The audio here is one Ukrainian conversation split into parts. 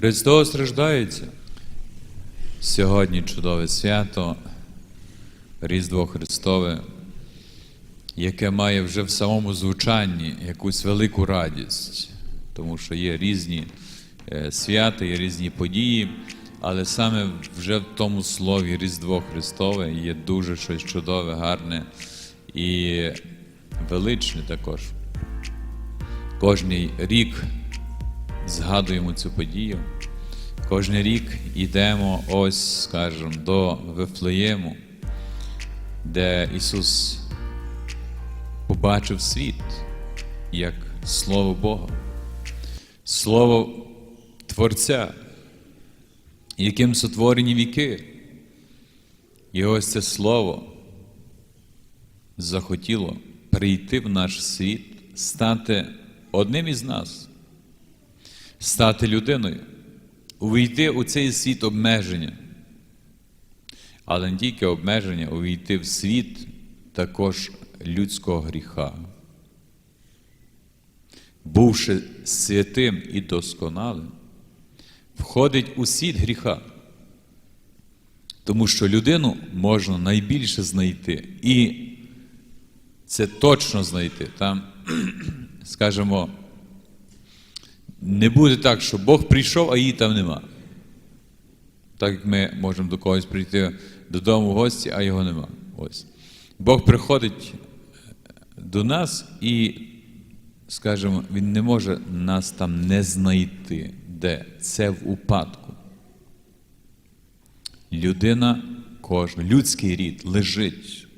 Христос страждається. Сьогодні чудове свято, Різдво Христове, яке має вже в самому звучанні якусь велику радість, тому що є різні е, свята, є різні події, але саме вже в тому слові Різдво Христове є дуже щось чудове, гарне і величне також. Кожний рік згадуємо цю подію. Кожен рік йдемо ось, скажімо, до Вифлеєму, де Ісус побачив світ як Слово Бога, Слово Творця, яким сотворені віки. І ось це Слово захотіло прийти в наш світ, стати одним із нас, стати людиною, увійти у цей світ обмеження. Але не тільки обмеження, увійти в світ також людського гріха. Бувши святим і досконалим, входить у світ гріха. Тому що людину можна найбільше знайти. І це точно знайти. Там, скажімо, не буде так, що Бог прийшов, а її там нема. Так як ми можемо до когось прийти додому в гості, а його нема. Ось. Бог приходить до нас і, скажімо, Він не може нас там не знайти. Де? Це в упадку. Людина, кожна, людський рід лежить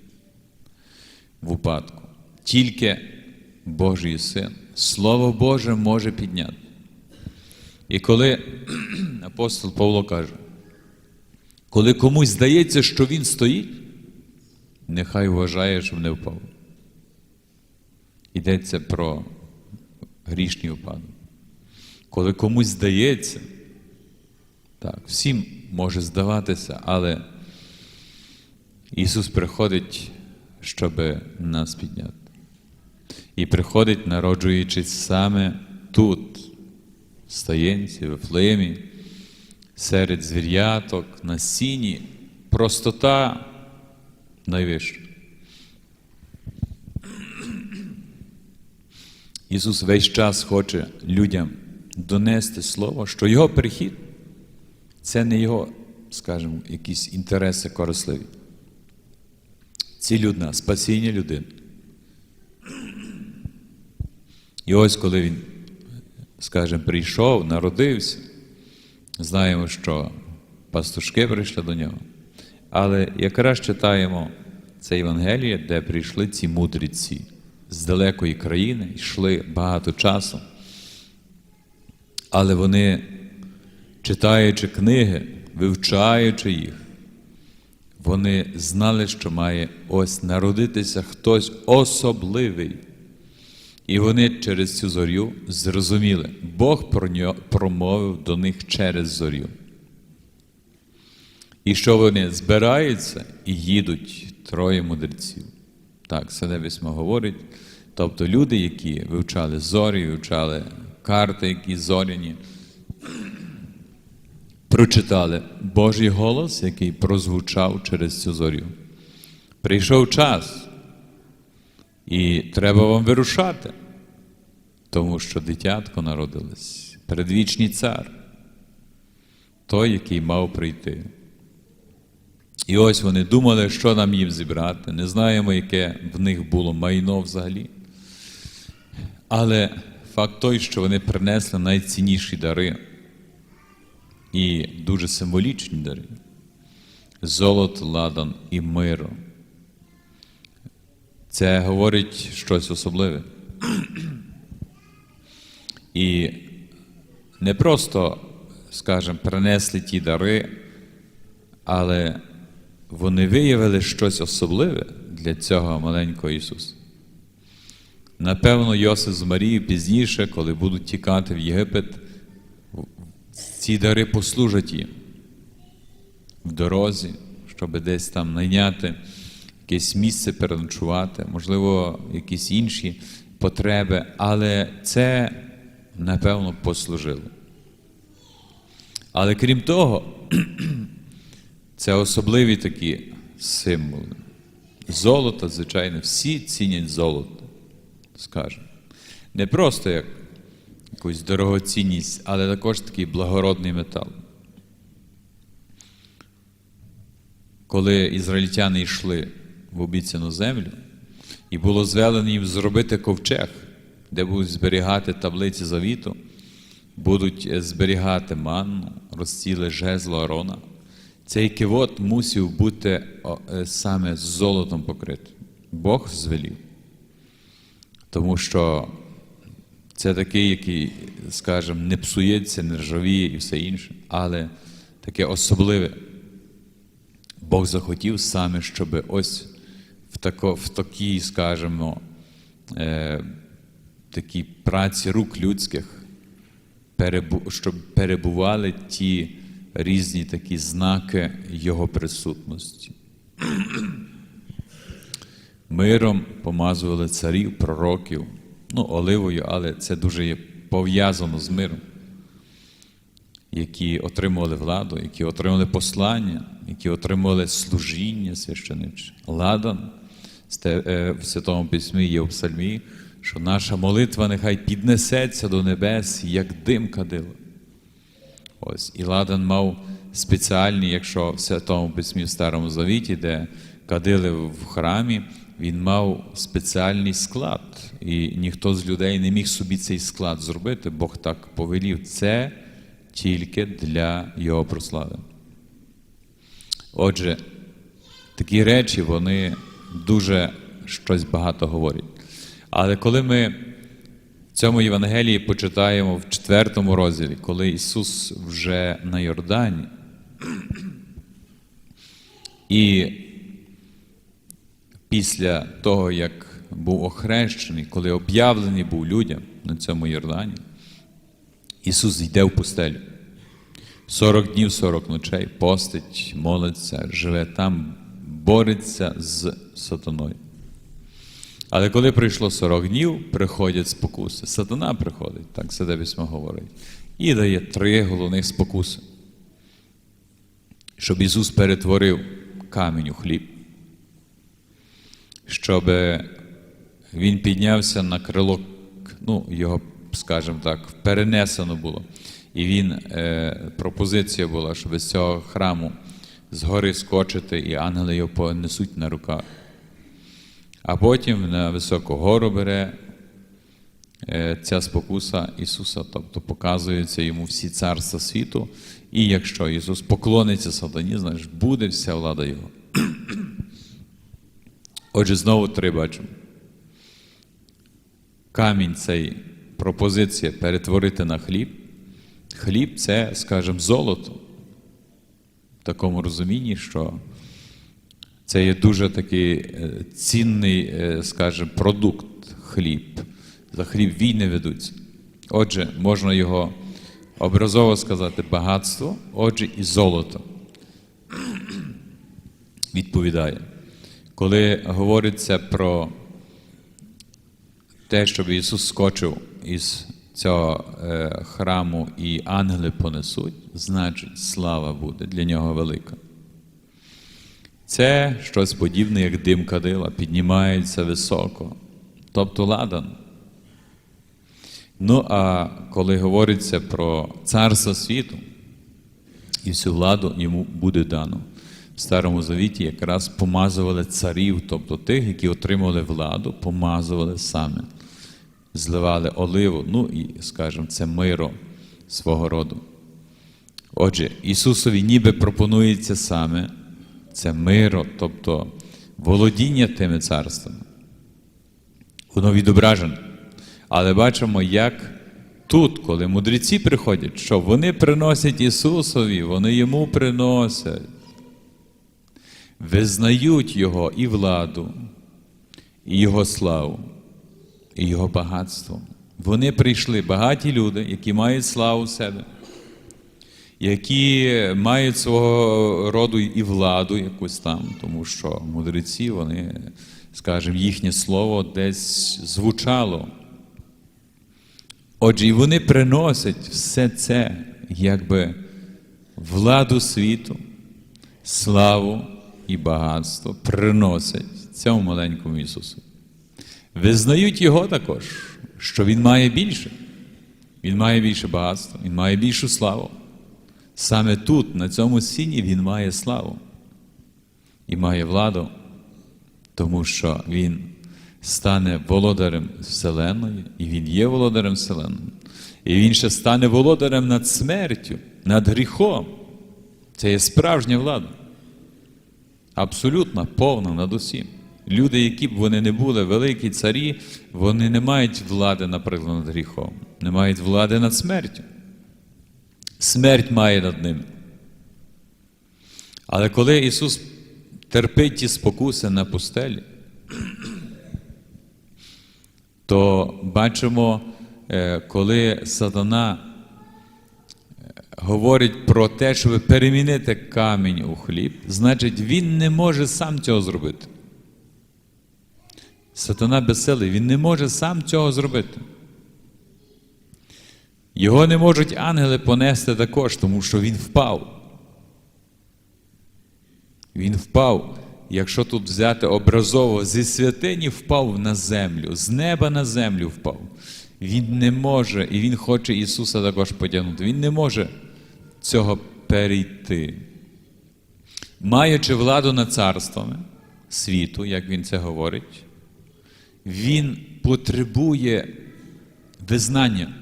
в упадку. Тільки Божий син, Слово Боже може підняти. І коли апостол Павло каже, коли комусь здається, що він стоїть, нехай вважає, щоб не впав. Йдеться про грішні випадок. Коли комусь здається, так, всім може здаватися, але Ісус приходить, щоб нас підняти. І приходить, народжуючись саме тут, Стаєнці, в Ефлеємі, серед звір'яток, на сіні, простота найвища. Ісус весь час хоче людям донести Слово, що Його прихід це не Його, скажімо, якісь інтереси корисливі. Ціль одна спасіння людини. І ось коли він, скажімо, прийшов, народився, знаємо, що пастушки прийшли до нього. Але якраз читаємо це Євангеліє, де прийшли ці мудреці з далекої країни, йшли багато часу. Але вони, читаючи книги, вивчаючи їх, вони знали, що має ось народитися хтось особливий. І вони через цю зорю зрозуміли, Бог про нього промовив до них через зорю. І що вони збираються і їдуть троє мудреців. Так, Святе Письмо говорить. Тобто люди, які вивчали зорі, вивчали карти, які зоряні, прочитали Божий голос, який прозвучав через цю зорю. Прийшов час, і треба вам вирушати, тому що дитятко народилось, передвічний цар, той, який мав прийти. І ось вони думали, що нам їм зібрати. Не знаємо, яке в них було майно взагалі. Але факт той, що вони принесли найцінніші дари і дуже символічні дари золото, ладан і миро. Це говорить щось особливе. І не просто, скажімо, принесли ті дари, але вони виявили щось особливе для цього маленького Ісуса. Напевно, Йосиф з Марією пізніше, коли будуть тікати в Єгипет, ці дари послужать їм в дорозі, щоб десь там найняти якесь місце переночувати, можливо, якісь інші потреби, але це, напевно, послужило. Але крім того, це особливі такі символи. Золото, звичайно, всі цінять золото, скажемо. Не просто як якусь дорогоцінність, але також такий благородний метал. Коли ізраїльтяни йшли в обіцяну землю, і було звелено їм зробити ковчег, де будуть зберігати таблиці завіту, будуть е, зберігати манну, розціли жезло Арона. Цей кивот мусив бути е, саме золотом покритий. Бог звелів. Тому що це такий, який, скажімо, не псується, не ржавіє і все інше, але таке особливе. Бог захотів саме, щоб ось в, тако, в такій, скажімо, е, такій праці рук людських, перебу, щоб перебували ті різні такі знаки Його присутності. Миром помазували царів, пророків, ну, оливою, але це дуже є пов'язано з миром, які отримували владу, які отримали послання, які отримували служіння священиче. Ладан в Святому Письмі є в Псальмі, що наша молитва нехай піднесеться до небес, як дим кадила. Ось, і Ладан мав спеціальні, якщо в Святому Письмі в Старому Завіті, де кадили в храмі, він мав спеціальний склад. І ніхто з людей не міг собі цей склад зробити, Бог так повелів. Це тільки для його прослави. Отже, такі речі, вони дуже щось багато говорять. Але коли ми в цьому Євангелії почитаємо в четвертому розділі, коли Ісус вже на Йордані, і після того, як був охрещений, коли об'явлений був людям на цьому Йордані, Ісус йде в пустелю. 40 днів, 40 ночей, постить, молиться, живе там, бореться з сатаною. Але коли прийшло 40 днів, приходять спокуси. Сатана приходить, так Святе Письмо говорить, і дає три головних спокуси. Щоб Ісус перетворив камінь у хліб, щоб Він піднявся на крило, ну, його, скажімо так, перенесено було. І він, е, пропозиція була, щоб з цього храму згори скочити, і ангели його понесуть на руках. А потім на високу гору бере е, ця спокуса Ісуса, тобто показуються йому всі царства світу. І якщо Ісус поклониться сатані, значить буде вся влада Його. Отже, знову три бачимо. Камінь цей пропозиція перетворити на хліб. Хліб це, скажімо, золото. В такому розумінні, що це є дуже такий е, цінний, е, скажімо, продукт хліб. За хліб війни ведуться. Отже, можна його образово сказати багатство, отже, і золото. Відповідає. Коли говориться про те, щоб Ісус скочив із цього е, храму і ангели понесуть, значить слава буде для нього велика. Це щось подібне, як дим кадила, піднімається високо, тобто ладан. Ну, а коли говориться про царство світу, і всю владу йому буде дано. В Старому Завіті якраз помазували царів, тобто тих, які отримали владу, помазували саме, зливали оливу, ну і, скажімо, це миро свого роду. Отже, Ісусові ніби пропонується саме це миро, тобто володіння тими царствами. Воно відображено. Але бачимо, як тут, коли мудреці приходять, що вони приносять Ісусові, вони йому приносять, визнають Його і владу, і Його славу, і Його багатство. Вони прийшли багаті люди, які мають славу в себе, які мають свого роду і владу якусь там, тому що мудреці, вони, скажімо, їхнє слово десь звучало. Отже, і вони приносять все це, якби владу світу, славу і багатство приносять цьому маленькому Ісусу. Визнають Його також, що Він має більше. Він має більше багатства, Він має більшу славу. Саме тут, на цьому сіні, Він має славу і має владу, тому що Він стане володарем Вселеної, і Він є володарем Вселеної. І Він ще стане володарем над смертю, над гріхом. Це є справжня влада. Абсолютна, повна над усім. Люди, які б вони не були великі царі, вони не мають влади, наприклад, над гріхом, не мають влади над смертю. Смерть має над ними. Але коли Ісус терпить ті спокуси на пустелі, то бачимо, е, коли сатана е, говорить про те, щоб перемінити камінь у хліб, значить він не може сам цього зробити. Сатана безсилий, він не може сам цього зробити. Його не можуть ангели понести також, тому що він впав. Він впав, якщо тут взяти образово, зі святині впав на землю, з неба на землю впав. Він не може, і Він хоче Ісуса також потягнути. Він не може цього перейти. Маючи владу над царствами світу, як він це говорить, він потребує визнання.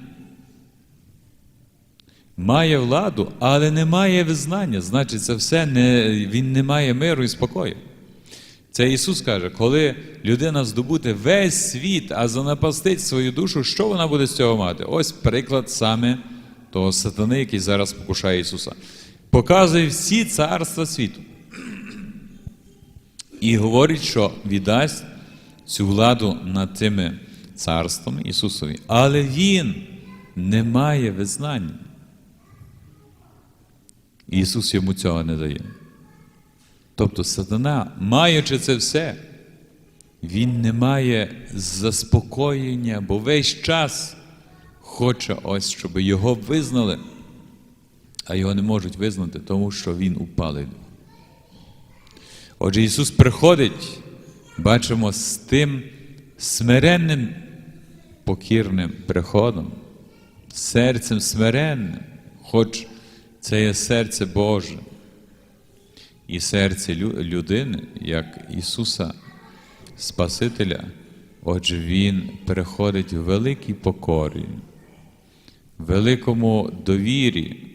Має владу, але не має визнання. Значить, це все не, він не має миру і спокою. Це Ісус каже, коли людина здобуде весь світ, а занапастить свою душу, що вона буде з цього мати? Ось приклад саме того сатани, який зараз покушає Ісуса. Показує всі царства світу. І говорить, що віддасть цю владу над тими царствами Ісусові. Але Він не має визнання. Ісус йому цього не дає. Тобто сатана, маючи це все, він не має заспокоєння, бо весь час хоче ось, щоб його визнали, а його не можуть визнати, тому що він упалий. Отже, Ісус приходить, бачимо, з тим смиренним, покірним приходом, серцем смиренним, хоч це є серце Боже і серце людини, як Ісуса Спасителя. Отже, Він переходить в великій покорі, великому довірі,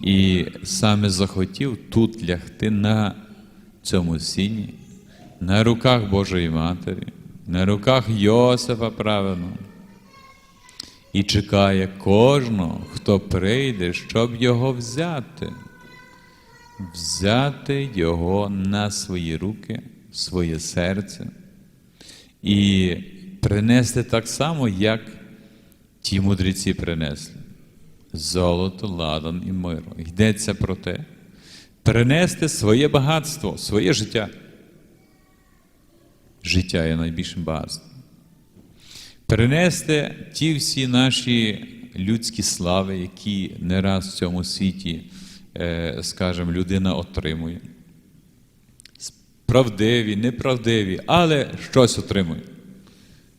і саме захотів тут лягти на цьому сіні, на руках Божої Матері, на руках Йосифа правильного і чекає кожного, хто прийде, щоб його взяти, взяти його на свої руки, своє серце і принести так само, як ті мудреці принесли. Золото, ладан і миро. Йдеться про те, принести своє багатство, своє життя. Життя є найбільшим багатством перенести ті всі наші людські слави, які не раз в цьому світі, е, скажімо, людина отримує. Правдиві, неправдиві, але щось отримує.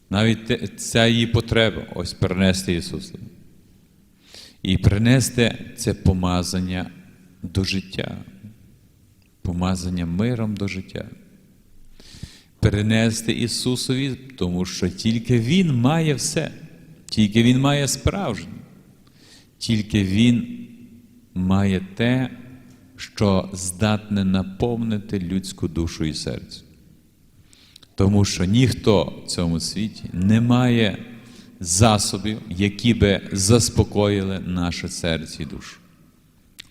Навіть ця її потреба ось перенести Ісуса. І принести це помазання до життя, помазання миром до життя перенести Ісусові, тому що тільки Він має все, тільки Він має справжнє, тільки Він має те, що здатне наповнити людську душу і серце. Тому що ніхто в цьому світі не має засобів, які би заспокоїли наше серце і душу.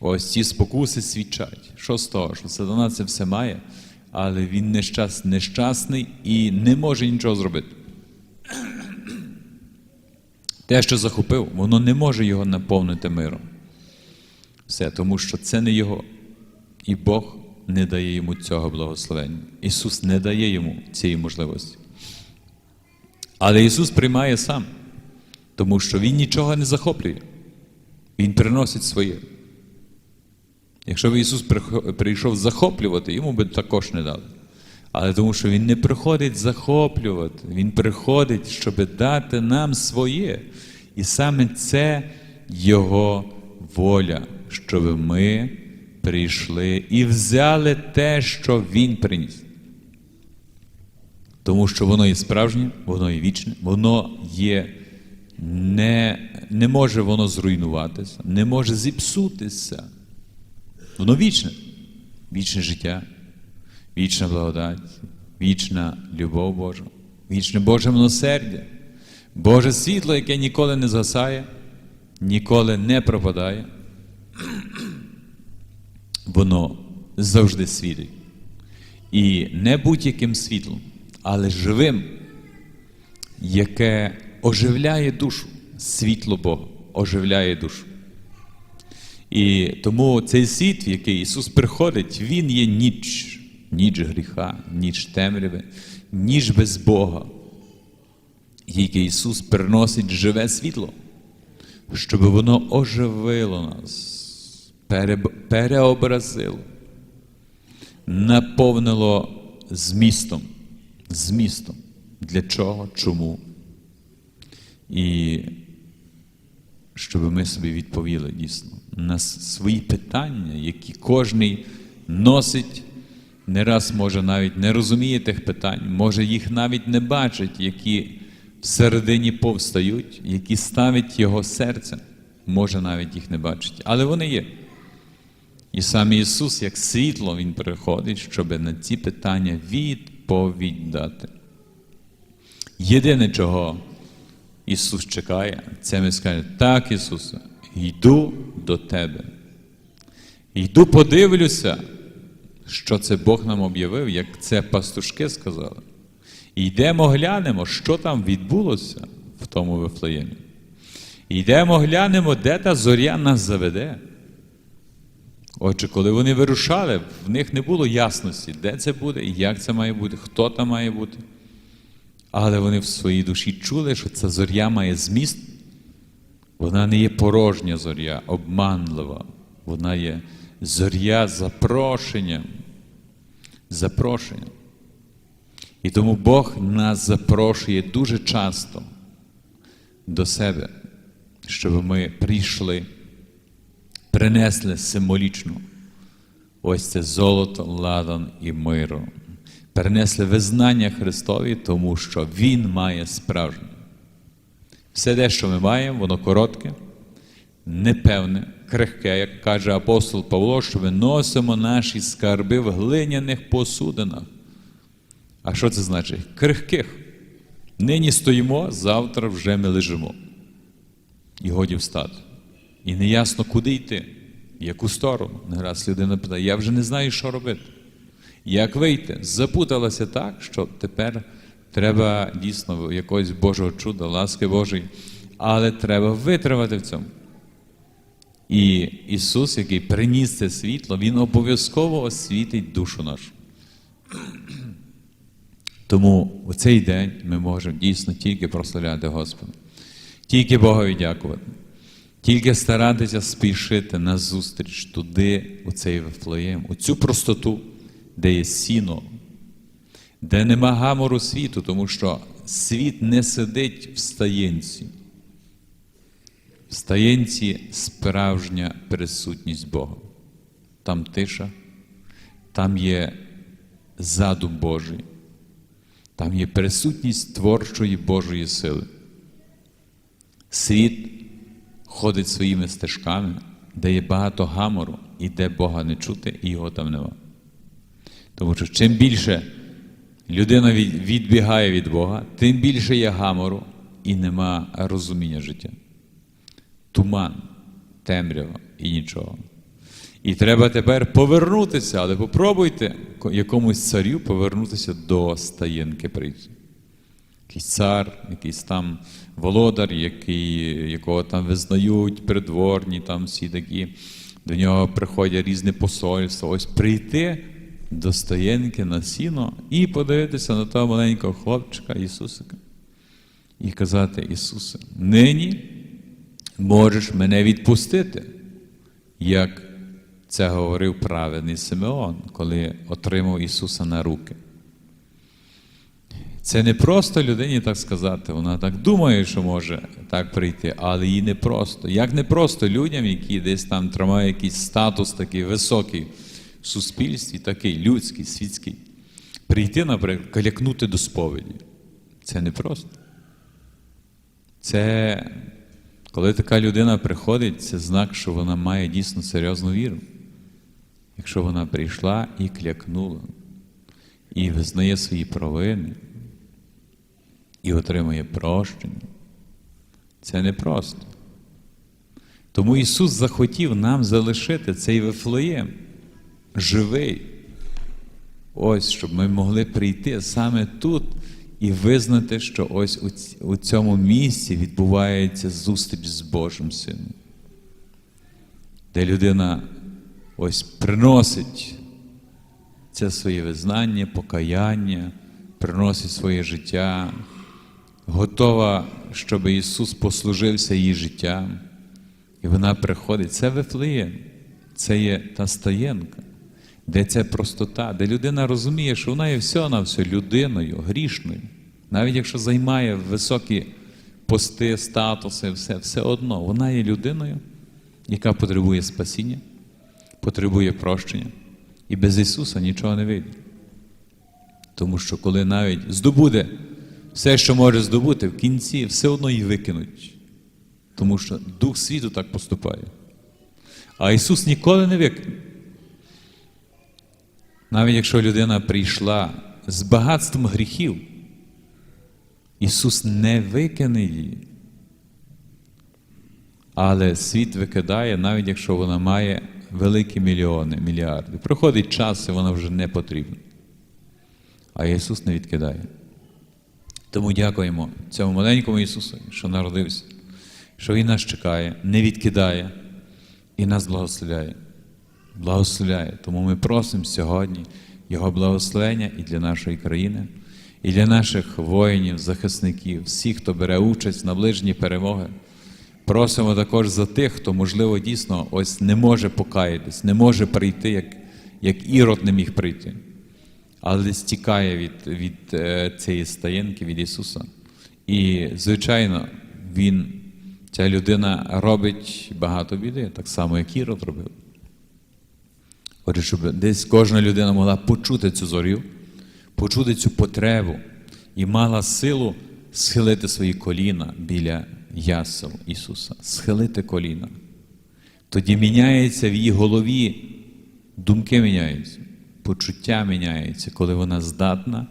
Ось ці спокуси свідчать. Що з того, що сатана це все має, але він нещас, нещасний і не може нічого зробити. Те, що захопив, воно не може його наповнити миром. Все, тому що це не його. І Бог не дає йому цього благословення. Ісус не дає йому цієї можливості. Але Ісус приймає сам, тому що Він нічого не захоплює. Він приносить своє. Якщо б Ісус прийшов захоплювати, йому би також не дали. Але тому що Він не приходить захоплювати, Він приходить, щоб дати нам своє. І саме це Його воля, щоб ми прийшли і взяли те, що Він приніс. Тому що воно є справжнє, воно є вічне, воно є не, не може воно зруйнуватися, не може зіпсутися. Воно вічне, вічне життя, вічна благодать, вічна любов Божа, вічне Боже милосердя, Боже світло, яке ніколи не згасає, ніколи не пропадає. Воно завжди світить. І не будь-яким світлом, але живим, яке оживляє душу, світло Бога оживляє душу. І тому цей світ, в який Ісус приходить, Він є ніч, ніч гріха, ніч темряви, ніч без Бога, який Ісус приносить живе світло, щоб воно оживило нас, переобразило, наповнило змістом. Змістом. Для чого, чому? І щоб ми собі відповіли дійсно на свої питання, які кожний носить, не раз може навіть не розуміє тих питань, може їх навіть не бачить, які всередині повстають, які ставить його серце, може навіть їх не бачить, але вони є. І сам Ісус, як світло, Він приходить, щоб на ці питання відповідь дати. Єдине, чого Ісус чекає, це ми скажемо, так, Ісусе, йду до Тебе. Йду подивлюся, що це Бог нам об'явив, як це пастушки сказали. Йдемо глянемо, що там відбулося в тому Вифлеємі. Йдемо глянемо, де та зоря нас заведе. Отже, коли вони вирушали, в них не було ясності, де це буде, і як це має бути, хто там має бути. Але вони в своїй душі чули, що ця зоря має зміст. Вона не є порожня зоря, обманлива. Вона є зоря запрошенням. Запрошенням. І тому Бог нас запрошує дуже часто до себе, щоб ми прийшли, принесли символічно ось це золото, ладан і миру. Перенесли визнання Христові, тому що Він має справжнє. Все те, що ми маємо, воно коротке, непевне, крихке, як каже апостол Павло, що ми носимо наші скарби в глиняних посудинах. А що це значить? Крихких. Нині стоїмо, завтра вже ми лежимо. І годі встати. І неясно, куди йти, в яку сторону. Не раз людина питає, я вже не знаю, що робити. Як вийти? Запуталася так, що тепер треба дійсно якогось Божого чуда, ласки Божої, але треба витривати в цьому. І Ісус, який приніс це світло, Він обов'язково освітить душу нашу. Тому у цей день ми можемо дійсно тільки прославляти Господа, тільки Богові дякувати, тільки старатися спішити на зустріч туди, у цей Вифлеєм, у цю простоту, де є сіно, де нема гамору світу, тому що світ не сидить в стаєнці. В стаєнці справжня присутність Бога. Там тиша, там є задум Божий, там є присутність творчої Божої сили. Світ ходить своїми стежками, де є багато гамору, і де Бога не чути, і його там нема. Тому що чим більше людина відбігає від Бога, тим більше є гамору і нема розуміння життя. Туман, темрява і нічого. І треба тепер повернутися, але попробуйте якомусь царю повернутися до стаєнки прийти. Якийсь цар, якийсь там володар, який, якого там визнають придворні, там всі такі, до нього приходять різні посольства. Ось прийти до стаєнки на сіно і подивитися на того маленького хлопчика Ісусика. І казати, Ісусе, нині можеш мене відпустити, як Це говорив праведний Симеон, коли отримав Ісуса на руки. Це не просто людині так сказати, вона так думає, що може так прийти, але їй не просто. Як не просто людям, які десь там тримають якийсь статус такий високий суспільстві, такий людський, світський, прийти, наприклад, калякнути до сповіді. Це не просто. Це коли така людина приходить, це знак, що вона має дійсно серйозну віру. Якщо вона прийшла і клякнула, і визнає свої провини, і отримує прощення, це непросто. Тому Ісус захотів нам залишити цей Вифлеєм живий. Ось, щоб ми могли прийти саме тут і визнати, що ось у цьому місці відбувається зустріч з Божим Сином, де людина ось приносить це своє визнання, покаяння, приносить своє життя, готова, щоб Ісус послужився її життям. І вона приходить. Це Вифлеєм, це є та стаєнка, де ця простота, де людина розуміє, що вона є все на все людиною, грішною. Навіть якщо займає високі пости, статуси, все, все одно, вона є людиною, яка потребує спасіння, потребує прощення. І без Ісуса нічого не вийде. Тому що коли навіть здобуде все, що може здобути, в кінці все одно її викинуть. Тому що Дух світу так поступає. А Ісус ніколи не викине. Навіть якщо людина прийшла з багатством гріхів, Ісус не викине її. Але світ викидає, навіть якщо вона має великі мільйони, мільярди. Проходить час, і вона вже не потрібна. А Ісус не відкидає. Тому дякуємо цьому маленькому Ісусу, що народився, що Він нас чекає, не відкидає і нас благословляє. Благословляє. Тому ми просимо сьогодні Його благословення і для нашої країни, і для наших воїнів, захисників, всіх, хто бере участь на ближній перемоги. Просимо також за тих, хто, можливо, дійсно ось не може покаятись, не може прийти, як, як Ірод не міг прийти, але стікає від, від е, цієї стаєнки, від Ісуса. І, звичайно, Він, ця людина робить багато біди, так само, як Ірод робив. Отже, щоб десь кожна людина могла почути цю зорю, почути цю потребу і мала силу схилити свої коліна біля ясел Ісуса, схилити коліна. Тоді міняється в її голові, думки міняються, почуття міняється, коли вона здатна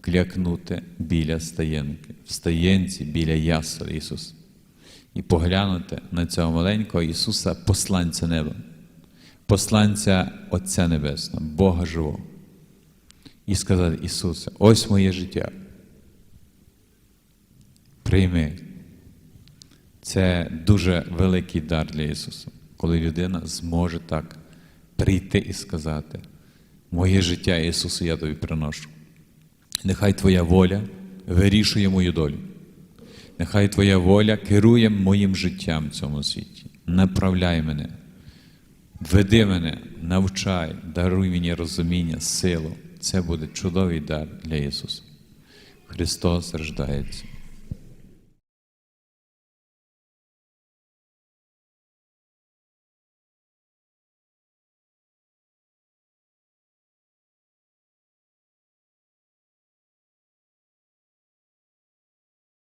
клякнути біля стаєнки, в стаєнці біля ясел Ісуса. І поглянути на цього маленького Ісуса, посланця неба посланця Отця Небесного, Бога Живого. І сказати, Ісусе, ось моє життя. Прийми. Це дуже великий дар для Ісуса, коли людина зможе так прийти і сказати, моє життя, Ісусу, я тобі приношу. Нехай Твоя воля вирішує мою долю. Нехай Твоя воля керує моїм життям в цьому світі. Направляй мене. Веди мене, навчай, даруй мені розуміння, силу. Це буде чудовий дар для Ісуса. Христос рождається.